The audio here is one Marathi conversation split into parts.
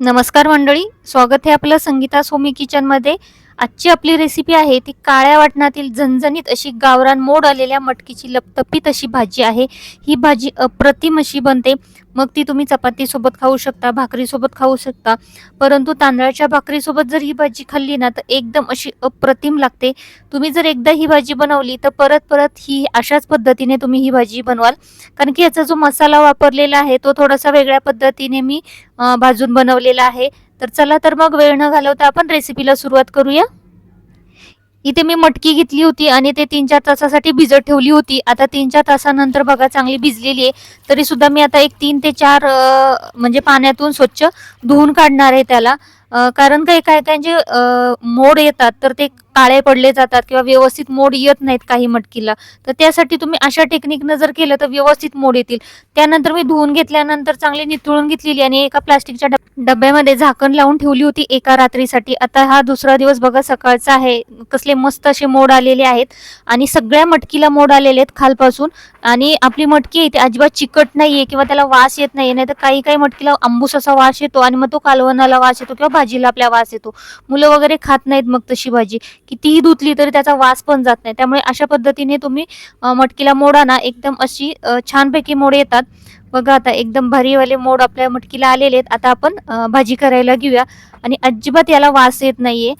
नमस्कार मंडळी. स्वागत आहे आपलं संगीता सोमी किचनमध्ये. आजची आपली रेसिपी आहे ती काळ्या वाटणातील झणझणीत अशी गावरान मोड आलेल्या मटकीची लपतपीत अशी भाजी आहे. ही भाजी अप्रतिम अशी बनते. मग ती तुम्ही चपातीसोबत खाऊ शकता भाकरीसोबत खाऊ शकता. परंतु तांदळाच्या भाकरीसोबत जर ही भाजी खाल्ली ना तर एकदम अशी अप्रतिम लागते. तुम्ही जर एकदा ही भाजी बनवली तर परत परत ही अशाच पद्धतीने तुम्ही ही भाजी बनवाल. कारण की याचा जो मसाला वापरलेला आहे तो थोडासा वेगळ्या पद्धतीने मी भाजून बनवलेला आहे. तर चला तर मग वेळ न घालवता आपण रेसिपीला सुरुवात करूया. इथे मी मटकी घेतली होती आणि ते तीन चार तासासाठी भिजत ठेवली होती. आता तीन चार तासानंतर बघा चांगली भिजलेली आहे. तरी सुद्धा मी आता एक तीन ते चार म्हणजे पाण्यातून स्वच्छ धुवून काढणार आहे त्याला. कारण काही काय त्यांचे मोड येतात तर ते काळे पडले जातात किंवा व्यवस्थित मोड येत नाहीत काही मटकीला. तर त्यासाठी तुम्ही अशा टेक्निकनं जर केलं तर व्यवस्थित मोड येतील. त्यानंतर मी धुवून घेतल्यानंतर चांगली नितळून घेतलेली आणि एका प्लास्टिकच्या डब्यामध्ये झाकण लावून ठेवली होती एका रात्रीसाठी. आता हा दुसरा दिवस बघा सकाळचा आहे. कसले मस्त असे मोड आलेले आहेत. आणि सगळ्या मटकीला मोड आलेले आहेत खालपासून. आणि आपली मटकी आहे ती अजिबात चिकट नाहीये किंवा त्याला वास येत नाहीये. नाही तर काही काही मटकीला आंबूस असा वास येतो आणि मग तो कालवणाला वास येतो किंवा भाजीला आपल्या वास येतो. मुलं वगैरे खात नाहीत मग तशी भाजी. कितीही धुतली तरी त्याचा वास पण जात नाही. त्यामुळे अशा पद्धतीने तुम्ही मटकीला मोडा ना. एकदम अशी छानपैकी मोड येतात. बघा आता एकदम भारीवाले मोड आपल्या मटकीला आलेले आहेत. आता आपण भाजी करायला घेऊया. आणि अजिबात याला वास येत नाहीये.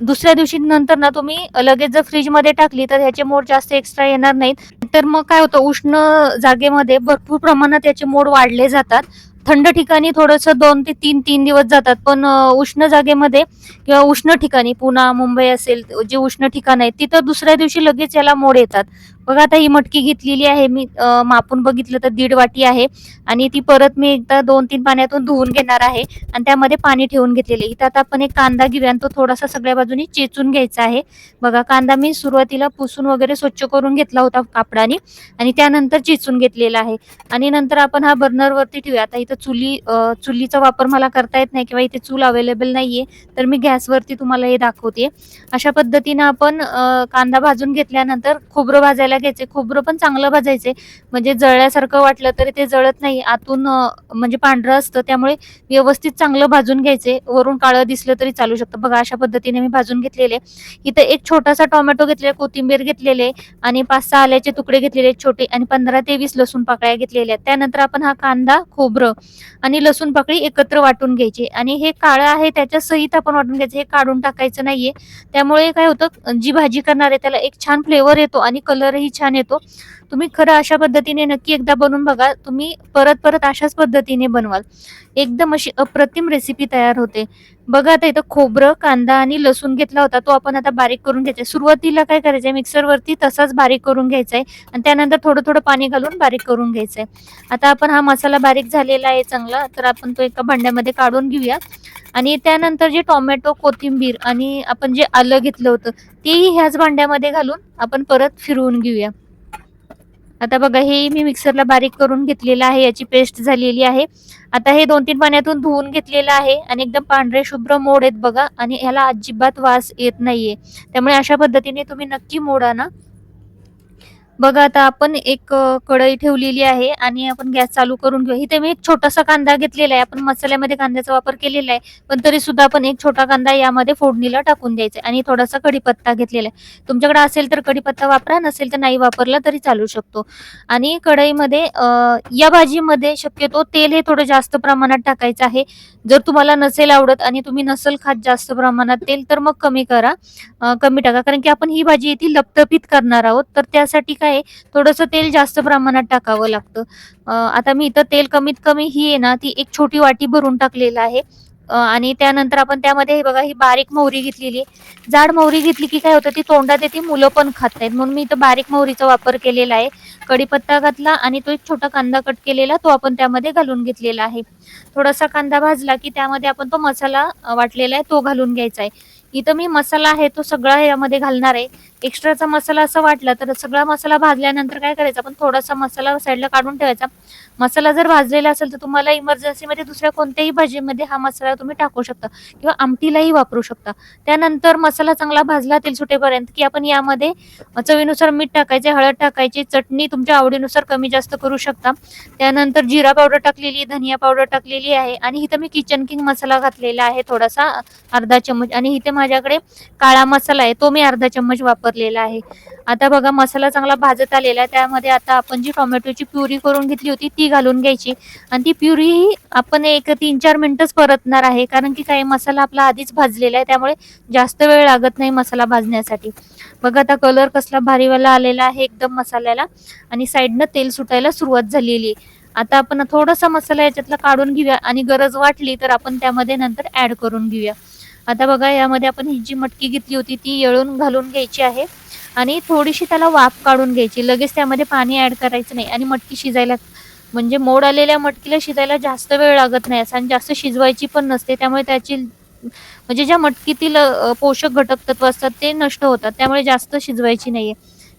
दुसऱ्या दिवशी नंतर ना तुम्ही लगेच जर फ्रीजमध्ये टाकली तर ह्याचे मोड जास्त एक्स्ट्रा येणार नाहीत. तर मग काय होतं उष्ण जागेमध्ये भरपूर प्रमाणात याचे मोड वाढले जातात. थंड ठिकाणी थोडंसं दोन ते तीन तीन दिवस जातात. पण उष्ण जागेमध्ये किंवा उष्ण ठिकाणी पुणा मुंबई असेल जे उष्ण ठिकाण आहे तिथं दुसऱ्या दिवशी लगेच याला मोड येतात. बघा आता ही मटकी घेतलेली आहे. मी मापून बघितलं तर दीड वाटी आहे. आणि ती परत मी एकदा दोन तीन पाण्यातून धुवून घेणार आहे. आणि त्यामध्ये पाणी ठेवून घेतलेले इथं आता आपण एक कांदा घेऊया आणि तो थोडासा सगळ्या बाजूनी चेचून घ्यायचा आहे. बघा कांदा मी सुरुवातीला पुसून वगैरे स्वच्छ करून घेतला होता कापडाने. आणि त्यानंतर चेचून घेतलेला आहे. आणि नंतर आपण हा बर्नरवरती ठेवूया. आता इथं चुली चुलीचा वापर मला करता येत नाही किंवा इथे चूल अवेलेबल नाहीये. तर मी गॅसवरती तुम्हाला हे दाखवते. अशा पद्धतीनं आपण कांदा भाजून घेतल्यानंतर खोबरं भाजायला घ्यायचे. खोबरं पण चांगलं भाजायचे. म्हणजे जळल्यासारखं वाटलं तरी ते जळत नाही. आतून म्हणजे पांढरं असतं. त्यामुळे व्यवस्थित चांगलं भाजून घ्यायचे. वरून काळं दिसलं तरी चालू शकतं. बघा अशा पद्धतीने मी भाजून घेतलेले. इथं एक छोटासा टोमॅटो घेतलेला कोथिंबीर घेतलेले आणि पाच सहा आल्याचे तुकडे घेतलेले छोटे आणि पंधरा ते वीस लसूण पाकळ्या घेतलेल्या त्यानंतर आपण हा कांदा खोबरं आणि लसूण पाकळी एकत्र वाटून घ्यायची. आणि हे काळं आहे त्याच्या सहित आपण वाटून घ्यायचं. हे काढून टाकायचं नाहीये. त्यामुळे काय होतं जी भाजी करणार आहे त्याला एक छान फ्लेवर येतो आणि कलरही छान येतो. तुम्ही खरं अशा पद्धतीने नक्की एकदा बनवून बघा. तुम्ही परत परत अशाच पद्धतीने बनवाल. एकदम अशी अप्रतिम रेसिपी तयार होते. बघा आता इथं खोबरं कांदा आणि लसूण घेतला होता. तो आपण आता बारीक करून घ्यायचा सुरुवातीला काय करायचंय मिक्सरवरती तसाच बारीक करून घ्यायचा आहे. आणि त्यानंतर थोडं थोडं पाणी घालून बारीक करून घ्यायचंय आता आपण हा मसाला बारीक झालेला आहे चांगला. तर आपण तो एका भांड्यामध्ये काढून घेऊया. आणि त्यानंतर जे टोमॅटो कोथिंबीर आणि आपण जे आलं घेतलं होतं तेही ह्याच भांड्यामध्ये घालून आपण परत फिरवून घेऊया. आता बघा हे मी मिक्सरला बारीक करून घेतलेलं आहे याची पेस्ट झालेली आहे. आता हे दोन तीन पाण्यातून धुवून घेतलेलं आहे आणि एकदम पांढरे शुभ्र मोड आहेत बघा आणि ह्याला अजिबात वास येत नाहीये. त्यामुळे अशा पद्धतीने तुम्ही नक्की मोडा ना. बघा आता आपण एक कढई ठेवलेली आहे आणि आपण गॅस चालू करून घेऊ. इथे मी एक छोटासा कांदा घेतलेला आहे. आपण मसाल्यामध्ये कांद्याचा वापर केलेला आहे. पण तरी सुद्धा आपण एक छोटा कांदा यामध्ये फोडणीला टाकून द्यायचा आहे आणि थोडासा कढीपत्ता घेतलेला आहे. तुमच्याकडे असेल तर कढीपत्ता वापरा नसेल तर नाही वापरला तरी चालू शकतो. आणि कढईमध्ये या भाजीमध्ये शक्यतो तेल हे थोडं जास्त प्रमाणात टाकायचं आहे. जर तुम्हाला नसेल आवडत आणि तुम्ही नसेल खात जास्त प्रमाणात तेल तर मग कमी करा. कमी टाका. कारण की आपण ही भाजी ती लपतपीत करणार आहोत. तर त्यासाठी काय आहे, थोडंसं तेल जास्त प्रमाणात टाकावं लागतं. आता मी इथं तेल कमीत कमी ही आहे ना ती एक छोटी वाटी भरून टाकलेलं आहे. आणि त्यानंतर आपण त्यामध्ये हे बघा ही बारीक मोहरी घेतलेली आहे. जाड मोहरी घेतली की काय होतं ती तोंडात येते मुलं पण खात नाहीत. म्हणून मी इथं बारीक मोहरीचा वापर केलेला आहे. कढीपत्ता घातला आणि तो एक छोटा कांदा कट केलेला तो आपण त्यामध्ये घालून घेतलेला आहे. थोडासा कांदा भाजला की त्यामध्ये आपण तो मसाला वाटलेला आहे तो घालून घ्यायचा आहे. इथं मी मसाला आहे तो सगळा यामध्ये घालणार आहे. एक्स्ट्राचा मसाला असं वाटला तर सगळा मसाला भाजल्यानंतर काय करायचा? आपण थोडासा मसाला साईडला काढून ठेवायचा. मसाला जर भाजलेला असेल तर तुम्हाला इमर्जन्सीमध्ये दुसऱ्या कोणत्याही भाजीमध्ये हा मसाला तुम्ही टाकू शकता किंवा आमटीलाही वापरू शकता. त्यानंतर मसाला चांगला भाजला तेल सुटेपर्यंत की आपण यामध्ये चवीनुसार मीठ टाकायचे हळद टाकायची चटणी तुमच्या आवडीनुसार कमी जास्त करू शकता. त्यानंतर जिरा पावडर टाकलेली धनिया पावडर टाकलेली आहे. आणि इथं मी किचन किंग मसाला घातलेला आहे थोडासा अर्धा चमच आणि इथे माझ्याकडे काळा मसाला आहे तो मी अर्धा चम्मच वापरलेला आहे. आता बघा मसाला चांगला भाजत आलेला आहे त्यामध्ये आता आपण जी टोमॅटोची प्युरी करून घेतली होती ती घालून घ्यायची. आणि ती प्युरी ही आपण एक तीन चार मिनटंच परतणार आहे कारण की काही मसाला आपला आधीच भाजलेला आहे त्यामुळे जास्त वेळ लागत नाही मसाला भाजण्यासाठी. बघा आता कलर कसला भारीवाला आलेला आहे एकदम मसाल्याला. आणि साईडनं तेल सुटायला सुरुवात झालेली आहे. आता आपण थोडासा मसाला याच्यातला काढून घेऊया आणि गरज वाटली तर आपण त्यामध्ये नंतर ऍड करून घेऊया. आता बघा यामध्ये आपण ही जी मटकी घेतली होती ती येळून घालून घ्यायची आहे आणि थोडीशी त्याला वाफ काढून घ्यायची. लगेच त्यामध्ये पाणी ऍड करायचं नाही आणि मटकी शिजायला म्हणजे मोड आलेल्या मटकीला शिजायला जास्त वेळ लागत नाही. असं आणि जास्त शिजवायची पण नसते त्यामुळे त्याची म्हणजे ज्या मटकीतील पोषक घटक तत्व असतात ते नष्ट होतात त्यामुळे जास्त शिजवायची नाहीये.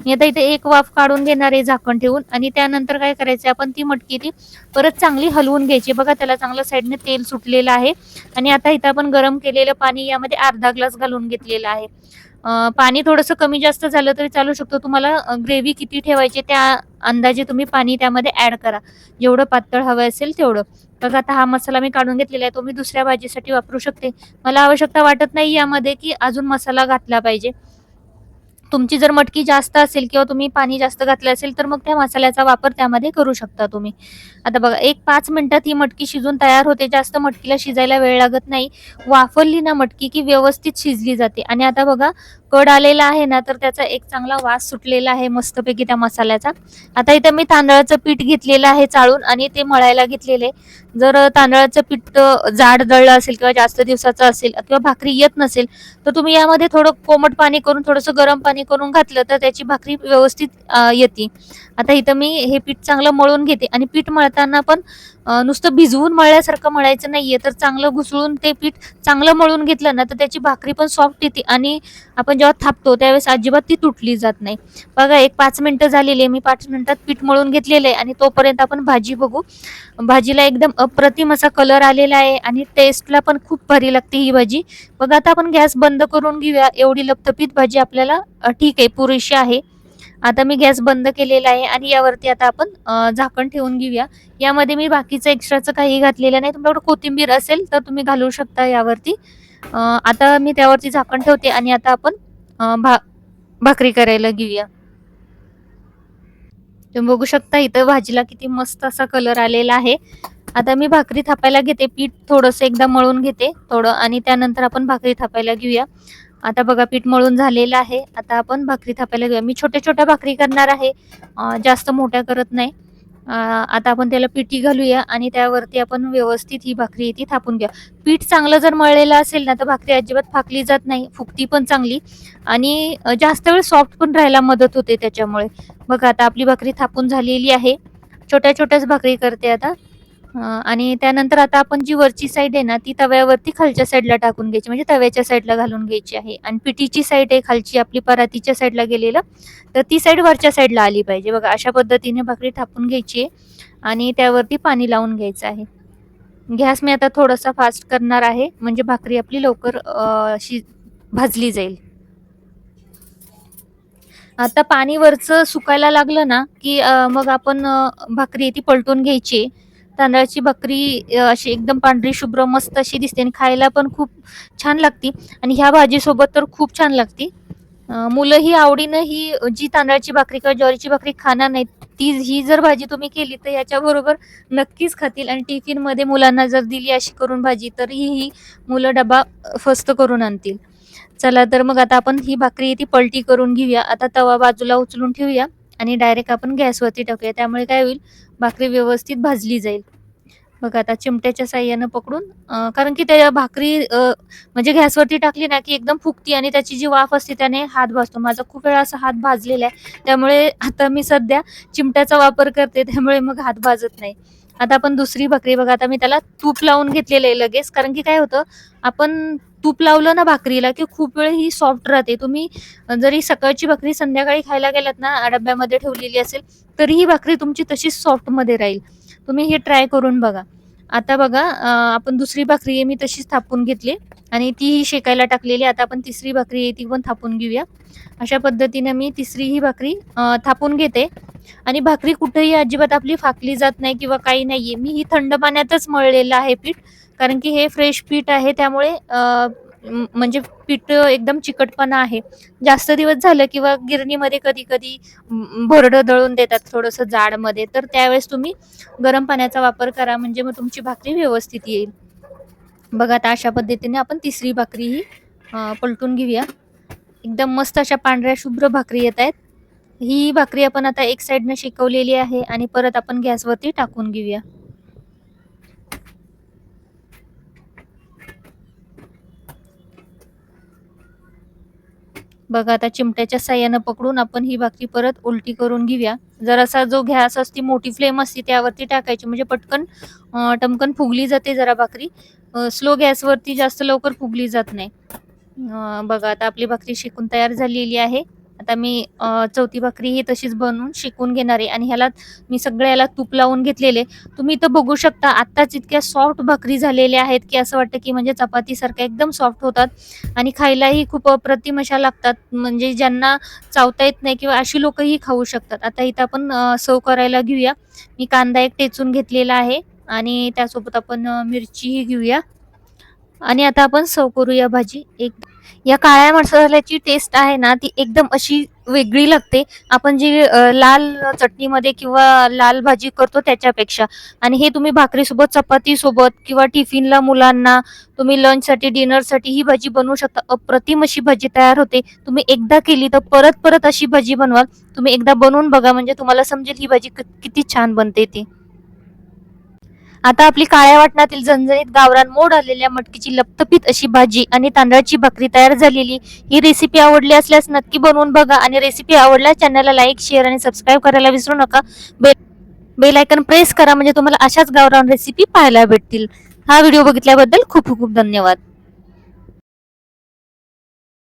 मी आता इथे एक वाफ काढून घेणार आहे झाकण ठेवून. आणि त्यानंतर काय करायचं आपण ती मटकी ती परत चांगली हलवून घ्यायची. बघा त्याला चांगलं साईडने तेल सुटलेलं आहे. आणि आता इथं आपण गरम केलेलं पाणी यामध्ये अर्धा ग्लास घालून घेतलेलं आहे. पाणी थोडंसं कमी जास्त झालं तरी चालू शकतो. तुम्हाला ग्रेव्ही किती ठेवायची त्या अंदाजे तुम्ही पाणी त्यामध्ये ॲड करा. जेवढं पातळ हवं असेल तेवढं. बघा आता हा मसाला मी काढून घेतलेला आहे. तो मी दुसऱ्या भाजीसाठी वापरू शकते. मला आवश्यकता वाटत नाही यामध्ये की अजून मसाला घातला पाहिजे. तुमची जर मटकी जास्त असेल किंवा तुम्ही पाणी जास्त घातलं असेल तर मग त्या मसाल्याचा वापर त्यामध्ये करू शकता तुम्ही. आता बघा एक पाच मिनिटात ही मटकी शिजून तयार होते. जास्त मटकीला शिजायला वेळ लागत नाही. वाफरली ना मटकी की व्यवस्थित शिजली जाते. आणि आता बघा कड आलेला आहे ना तर त्याचा एक चांगला वास सुटलेला आहे मस्तपैकी त्या मसाल्याचा. आता इथं मी तांदळाचं पीठ घेतलेलं आहे चाळून आणि ते मळायला घेतलेले. जर तांदळाचं पीठ जाड दळलं असेल किंवा जास्त दिवसाचं असेल किंवा भाकरी येत नसेल तर तुम्ही यामध्ये थोडं कोमट पाणी करून थोडंसं गरम पाणी करून घातलं तर त्याची भाकरी व्यवस्थित येते. आता इथं मी हे पीठ चांगलं मळून घेते आणि पीठ मळताना पण नुसतं भिजवून मळल्यासारखं मळायचं नाहीये. तर चांगलं घुसळून ते पीठ चांगलं मळून घेतलं ना तर त्याची भाकरी पण सॉफ्ट येते आणि आपण जेव्हा थापतो त्यावेळेस अजिबात ती तुटली जात नाही. बघा एक पाच मिनटं झालेली आहे. मी पाच मिनिटात पीठ मळून घेतलेलं आहे आणि तोपर्यंत आपण भाजी बघू. भाजीला एकदम अप्रतिम असा कलर आलेला आहे आणि टेस्टला पण खूप भारी लागते ही भाजी. बघा आता आपण गॅस बंद करून घेऊया. एवढी लपतपीत भाजी आपल्याला ठीक आहे पुरेशी आहे. आता मी गॅस बंद केलेला आहे आणि यावरती आता आपण झाकण ठेवून घेऊया. यामध्ये मी बाकीचं एक्स्ट्राचं काही घातलेलं नाही. तुमच्याकडे कोथिंबीर असेल तर तुम्ही घालू शकता यावरती. आता मी त्यावरती झाकण ठेवते आणि आता आपण भा भाकरी करायला घेऊया. तुम्ही बघू शकता इथं भाजीला किती मस्त असा कलर आलेला आहे. आता मी भाकरी थापायला घेते. पीठ थोडंसं एकदा मळून घेते थोडं आणि त्यानंतर आपण भाकरी थापायला घेऊया. आता बघा पीठ मळून झालेलं आहे. आता आपण भाकरी थापायला घेऊया. मी छोट्या छोट्या भाकरी करणार आहे. जास्त मोठ्या करत नाही. आता आपण त्याला पिठी घालूया आणि त्यावरती आपण व्यवस्थित ही भाकरी ती थापून घ्या पीठ चांगलं जर मळलेलं असेल ना तर भाकरी अजिबात फाकली जात नाही. फुगती पण चांगली. आणि जास्त वेळ सॉफ्ट पण राहायला मदत होते त्याच्यामुळे. बघा आता आपली भाकरी थापून झालेली आहे. छोट्या छोट्याच भाकरी करते आता. आणि त्यानंतर आता आपण जी वरची साईड आहे ना ती तव्यावरती खालच्या साईडला टाकून घ्यायची. म्हणजे तव्याच्या साईडला घालून घ्यायची आहे. आणि पिठीची साईड आहे खालची आपली परातीच्या साईडला गेलेलं तर ती साईड वरच्या साईडला आली पाहिजे. बघा अशा पद्धतीने भाकरी थापून घ्यायची आहे आणि त्यावरती पाणी लावून घ्यायचं आहे. गॅस मी आता थोडासा फास्ट करणार आहे. म्हणजे भाकरी आपली लवकर अशी भाजली जाईल. आता पाणी वरचं सुकायला लागलं ना की मग आपण भाकरी ती पलटून घ्यायची. तांदळाची भाकरी अशी एकदम पांढरी शुभ्र मस्त अशी दिसते आणि खायला पण खूप छान लागती. आणि ह्या भाजीसोबत तर खूप छान लागती. मुलं ही आवडीनं ही जी तांदळाची भाकरी किंवा ज्वारीची भाकरी खाणार नाही ती ही जर भाजी तुम्ही केली तर ह्याच्याबरोबर नक्कीच खातील. आणि टिफिनमध्ये मुलांना जर दिली अशी करून भाजी तर ही ही मुलं डबा फस्त करून आणतील. चला तर मग आता आपण ही भाकरी ती पलटी करून घेऊया. आता तवा बाजूला उचलून ठेवूया आणि डायरेक्ट आपण गॅसवरती टाकूया. त्यामुळे काय होईल भाकरी व्यवस्थित भाजली जाईल. बघा आता चिमट्याच्या साह्यानं पकडून कारण की त्या भाकरी म्हणजे गॅसवरती टाकली ना की एकदम फुगती आणि त्याची जी वाफ असते त्याने हात भाजतो. माझा खूप वेळा असा हात भाजलेला आहे त्यामुळे आता मी सध्या चिमट्याचा वापर करते त्यामुळे मग हात भाजत नाही. आता आपण दुसरी भाकरी बघा आता मी त्याला तूप लावून घेतलेलं आहे लगेच. कारण की काय होतं आपण तूप लावलं ना भाकरीला की खूप वेळ ही सॉफ्ट राहते. तुम्ही जरी सकाळची भाकरी संध्याकाळी खायला गेलात ना डब्यामध्ये ठेवलेली असेल तरी ही भाकरी तुमची तशीच सॉफ्टमध्ये राहील. तुम्ही हे ट्राय करून बघा. आता बघा आपण दुसरी भाकरी आहे मी तशीच थापून घेतली आणि तीही शेकायला टाकलेली आता आपण तिसरी भाकरी आहे ती पण थापून घेऊया. अशा पद्धतीने मी तिसरी ही भाकरी थापून घेते. आणि भाकरी कुठेही अजिबात आपली फाकली जात नाही किंवा काही नाहीये. मी ही थंड पाण्यातच मळलेलं आहे पीठ कारण की हे फ्रेश पीठ आहे त्यामुळे म्हणजे पीठ एकदम चिकटपणा आहे. जास्त दिवस झालं किंवा गिरणीमध्ये कधी कधी भरडं दळून देतात थोडंसं जाडमध्ये तर त्यावेळेस तुम्ही गरम पाण्याचा वापर करा म्हणजे मग तुमची भाकरी व्यवस्थित येईल. बघा आता अशा पद्धतीने आपण तिसरी भाकरी ही पलटून घेऊया. एकदम मस्त अशा पांढऱ्या शुभ्र भाकरी येत आहेत. ही भाकरी आपण आता एक साईडनं शेकवलेली आहे आणि परत आपण गॅसवरती टाकून घेऊया. बघा आता चिमट्याच्या साह्यानं पकडून आपण ही भाकरी परत उलटी करून घेऊया. जरासा जो गॅस असती मोठी फ्लेम असते त्यावरती टाकायची. म्हणजे पटकन टमकन फुगली जाते जरा भाकरी. स्लो गॅसवरती जास्त लवकर फुगली जात नाही. बघा आता आपली भाकरी शिकून तयार झालेली आहे. आता मी चौथी भाकरी ही तशीच बनवून शिकून घेणार आहे आणि ह्याला मी सगळ्याला तूप लावून घेतलेले. तुम्ही इथं बघू शकता आत्ताच इतक्या सॉफ्ट भाकरी झालेल्या आहेत की असं वाटतं की म्हणजे चपातीसारख्या एकदम सॉफ्ट होतात आणि खायलाही खूप अप्रतिम अशा लागतात. म्हणजे ज्यांना चावता येत नाही किंवा अशी लोकही खाऊ शकतात. आता इथं आपण सर्व करायला घेऊया. मी कांदा एक टेचून घेतलेला आहे आणि त्यासोबत आपण मिरचीही घेऊया. आणि आता आपण सर्व करूया भाजी. एक या काळ्या मसाल्याची टेस्ट आहे ना ती एकदम अशी वेगळी लागते. आपण जी अ, लाल चटणीमध्ये किंवा लाल भाजी करतो त्याच्यापेक्षा. आणि हे तुम्ही भाकरीसोबत चपातीसोबत किंवा टिफिनला मुलांना तुम्ही लंचसाठी डिनरसाठी ही भाजी बनवू शकता. अप्रतिम अशी भाजी तयार होते. तुम्ही एकदा केली तर परत परत अशी भाजी बनवाल. तुम्ही एकदा बनवून बघा म्हणजे तुम्हाला समजेल ही भाजी किती छान बनते ती. आता आपली काळ्या वाटणातील झणझणीत गावरान मोड आलेल्या मटकीची लपतपीत अशी भाजी आणि तांदळाची भाकरी तयार झालेली ही रेसिपी आवडली असल्यास नक्की बनवून बघा आणि रेसिपी आवडल्यास चॅनलला लाईक शेअर आणि सबस्क्राईब करायला विसरू नका. बेल बेल आयकन प्रेस करा म्हणजे तुम्हाला अशाच गावरान रेसिपी पाहायला भेटतील. हा व्हिडिओ बघितल्याबद्दल खूप खूप धन्यवाद.